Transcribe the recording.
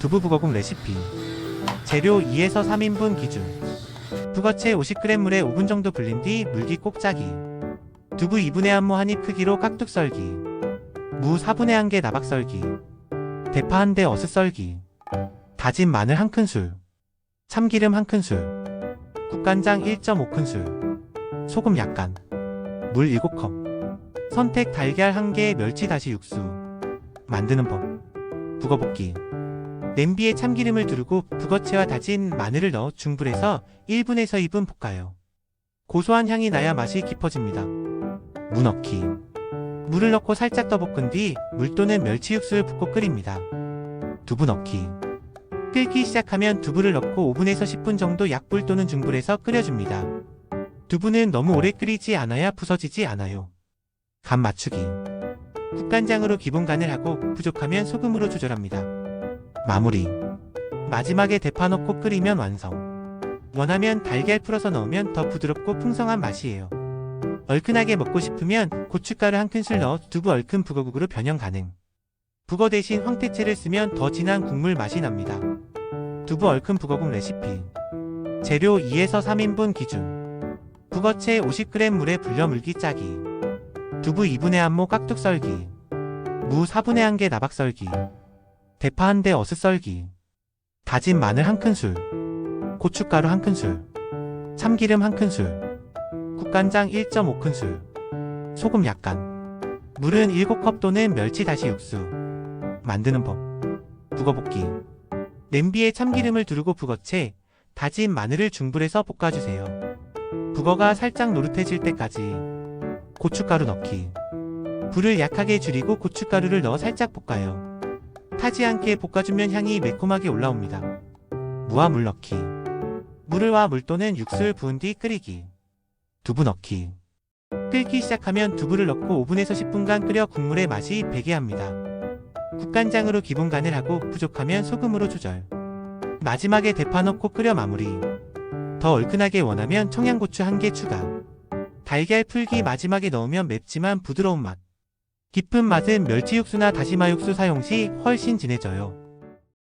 두부 북어국 레시피. 재료 2에서 3인분 기준. 북어채 50g 물에 5분 정도 불린 뒤 물기 꼭 짜기. 두부 2분의 1모 한입 크기로 깍둑 썰기. 무 4분의 1개 나박 썰기. 대파 한 대 어슷 썰기. 다진 마늘 1큰술. 참기름 1큰술. 국간장 1.5큰술. 소금 약간. 물 7컵. 선택 달걀 1개 멸치 다시 육수. 만드는 법. 북어볶기 냄비에 참기름을 두르고 북어채와 다진 마늘을 넣어 중불에서 1분에서 2분 볶아요. 고소한 향이 나야 맛이 깊어집니다. 무 넣기 물을 넣고 살짝 더 볶은 뒤 물 또는 멸치 육수를 붓고 끓입니다. 두부 넣기 끓기 시작하면 두부를 넣고 5분에서 10분 정도 약불 또는 중불에서 끓여줍니다. 두부는 너무 오래 끓이지 않아야 부서지지 않아요. 간 맞추기 국간장으로 기본 간을 하고 부족하면 소금으로 조절합니다. 마무리. 마지막에 대파 넣고 끓이면 완성. 원하면 달걀 풀어서 넣으면 더 부드럽고 풍성한 맛이에요. 얼큰하게 먹고 싶으면 고춧가루 한 큰술 넣어 두부 얼큰 북어국으로 변형 가능. 북어 대신 황태채를 쓰면 더 진한 국물 맛이 납니다. 두부 얼큰 북어국 레시피. 재료 2에서 3인분 기준. 북어채 50g 물에 불려 물기 짜기. 두부 2분의 1모 깍둑 썰기. 무 4분의 1개 나박 썰기 대파 한 대 어슷 썰기. 다진 마늘 한 큰술. 고춧가루 한 큰술. 참기름 한 큰술. 국간장 1.5큰술. 소금 약간. 물은 7컵 또는 멸치 다시 육수. 만드는 법. 북어볶기 냄비에 참기름을 두르고 북어채 다진 마늘을 중불에서 볶아주세요. 북어가 살짝 노릇해질 때까지 고춧가루 넣기. 불을 약하게 줄이고 고춧가루를 넣어 살짝 볶아요 타지 않게 볶아주면 향이 매콤하게 올라옵니다. 무와 물 넣기. 물과 물 또는 육수를 부은 뒤 끓이기. 두부 넣기. 끓기 시작하면 두부를 넣고 5분에서 10분간 끓여 국물의 맛이 배게 합니다. 국간장으로 기본 간을 하고 부족하면 소금으로 조절. 마지막에 대파 넣고 끓여 마무리. 더 얼큰하게 원하면 청양고추 한 개 추가. 달걀 풀기 마지막에 넣으면 맵지만 부드러운 맛. 깊은 맛은 멸치 육수나 다시마 육수 사용 시 훨씬 진해져요.